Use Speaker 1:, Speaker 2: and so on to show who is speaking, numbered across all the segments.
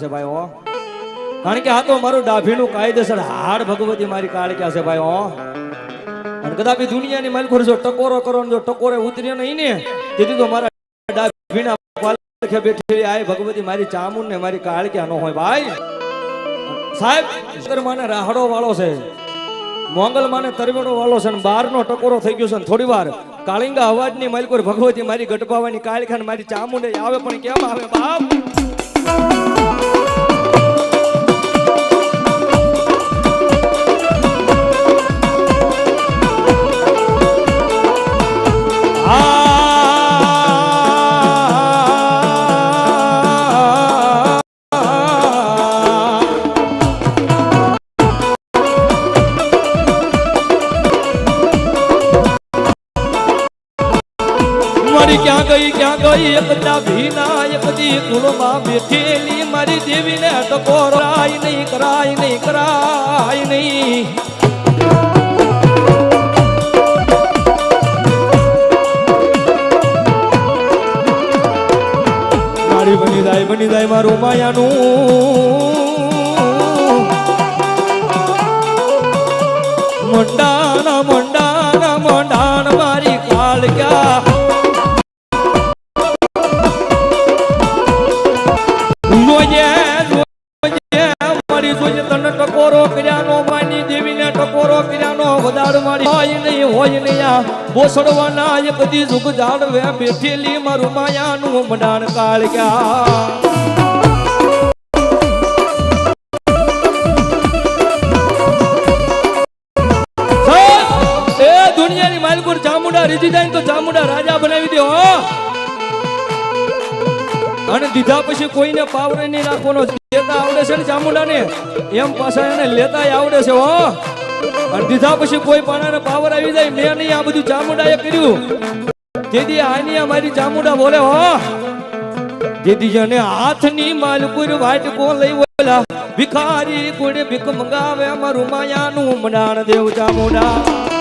Speaker 1: છે ભાઈ ઓ કારણ કે આ તો મારું ડાભીનું કાયદેસર હાડ ભગવતી મારી કાળક્યા છે ભાઈ ઓ અને કદાચ દુનિયાની માલખોર જો ટકોરો કરો જો ટકોરે ઉતર્યો નહીં ને, તેથી તો મારા ડાભીના પાલખે બેઠેલી આય ભગવતી મારી ચામુન ને મારી કાળક્યા નો હોય ભાઈ? સાહેબ માને રાહડો વાળો છે. મોંગલ માને તરવેડો વાળો છે બાર બારનો ટકોરો થઈ ગયો છે ને થોડી વાર. કાળિંગા અવાજની માલકોર ભગવતી મારી ગટપાવાની કાળખા ને મારી ચામુંડે આવે પણ કેમ આવે બાપ? ગઈ, ક્યાં ગઈ? એક ભીના, એક દી કુળમાં બેઠેલી. મારી દેવીને ટકોરાય નહીં કરાય નહીં કરાય નહીં. મારી બની જાય બની જાય મારું માયાનું. મોંડાના મોંડાના, મંડાણ મારી કાળ ક્યાં? એક દી જુગ જાળવે બેઠેલી મારું માયાનું મડાણ કાળ ગયા એ દુનિયાની માલકુર ચામુંડા રીજી જાય રાજા બનાવી દે, હો. અને દીધા પછી કોઈને પાવર નહીં લેતા આવડે છે ને ચામુંડાને, એમ પાછા એને લેતા આવડે છે, હો. અને પછી કોઈ પાણાને પાવર આવી જાય, મેં નહીં આ બધું ચામુંડાએ કર્યું. જેદી આની આ મારી ચામુંડા બોલે, હો. જેદી જને હાથની માલપુર વાટકો લઈ બોલા, ભિખારી કોડે ભીખ મંગાવે મારું માયાનું મડાણ દેવ ચામુંડા.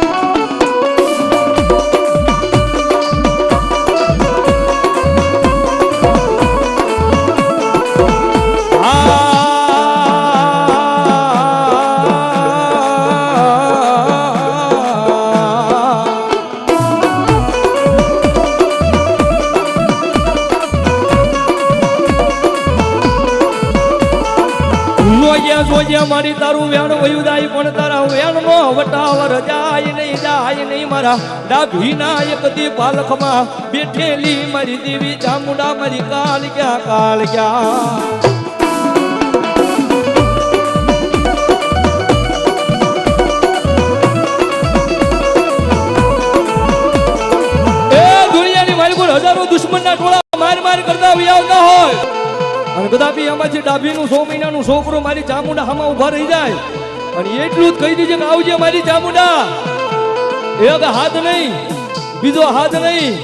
Speaker 1: મારી તારું વેણ વયું જાય, પણ તારા વેણ નો વટાવર જાય નહીં જાય નહીં મારા. ડાભીના એક દી પાલખમાં બેઠેલી મારી દેવી ચામુંડા મારી કાલ ક્યાં કાલ ક્યાં હજારો દુશ્મનના ટોળા માર માર કરતા આવતા હોય. અને કદાપી આમાંથી ડાભીનું સો મહિનાનું છોકરો મારી ચામુંડા હામાં ઊભા રહી જાય. અને એટલું જ કહી દીજે કે આવજે મારી ચામુંડા. એક હાથ નહીં, બીજો હાથ નહીં.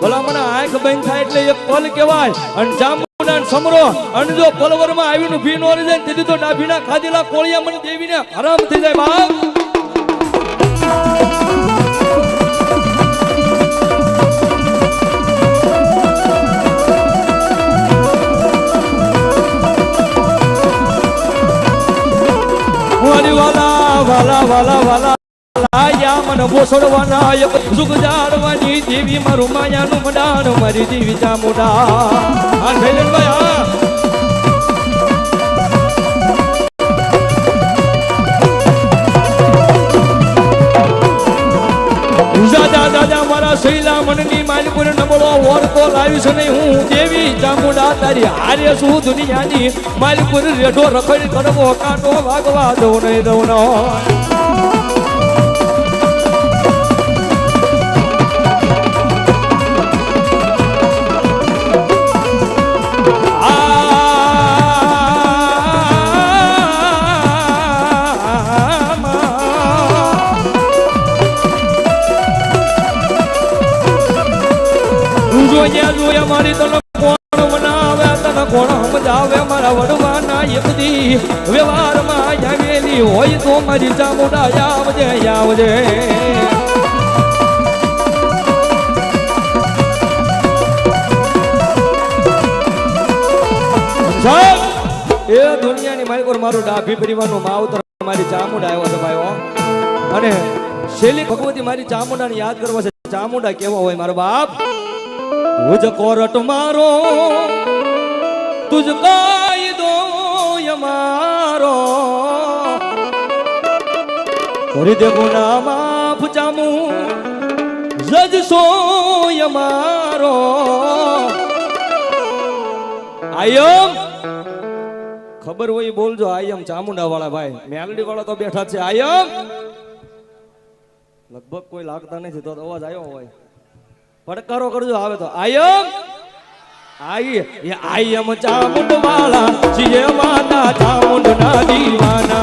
Speaker 1: ભલા મને આંખ બંધ થાય એટલે એક પલ કહેવાય. અને ચામુંડા સમરો, અને જો પલવરમાં આવીને ભી નો રહી જાય તેથી તો ડાભીના ખાધેલા કોળિયા મને દેવીને હરામ થઈ જાય બાપ. વાલી વાલા વાલા વાલા વાલા. મારું મારી મારા શૈલા મનની માલિકુર નબળો વર તો છે નહીં હું. દેવી ચામુંડા તારી હારે શું દુનિયાની માલિકુર રેઢો રખડ કરવો કાંટો ભાગવા દઉં નહીં દઉં જોઈએ જોયા મારી તને સમજાવે મારા વડવાના એક દી. વ્યવહારમાં આવેલી હોય તો મારી ચામુંડા આવજે આવજે એ દુનિયાની માલિકોર મારું ડાભી પરિવારનું માવતર મારી ચામુંડા આવ્યો છે અને શૈલી ભગવતી મારી ચામુંડાને યાદ કરવા છે. ચામુંડા કેવો હોય મારો બાપ? તુજ કોરટ મારો. તુજ કાયદો યમારો કરી દે ગુના માફ ચામુ જજ સોય મારો આયમ ખબર હોય બોલજો આયમ ચામુંડા વાળા ભાઈ મેલડી વાળા તો બેઠા છે આયમ લગભગ કોઈ લાગતા નથી તો અવાજ આવ્યો હોય પડકારો કરજો આવે તો આયમ આઈ, એ આયમ ચામુંડ વાળા જીએ માતા ચામુંડ ના દીવાના.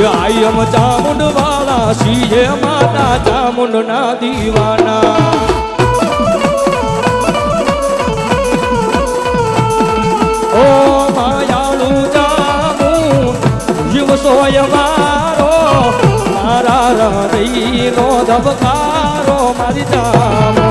Speaker 1: એ એમ ચામુંડ વાળા સીએ માતા ચામુંડ ના દીવાના સોય મારો, મારા હૃદયનો ધબકારો. મારી જામો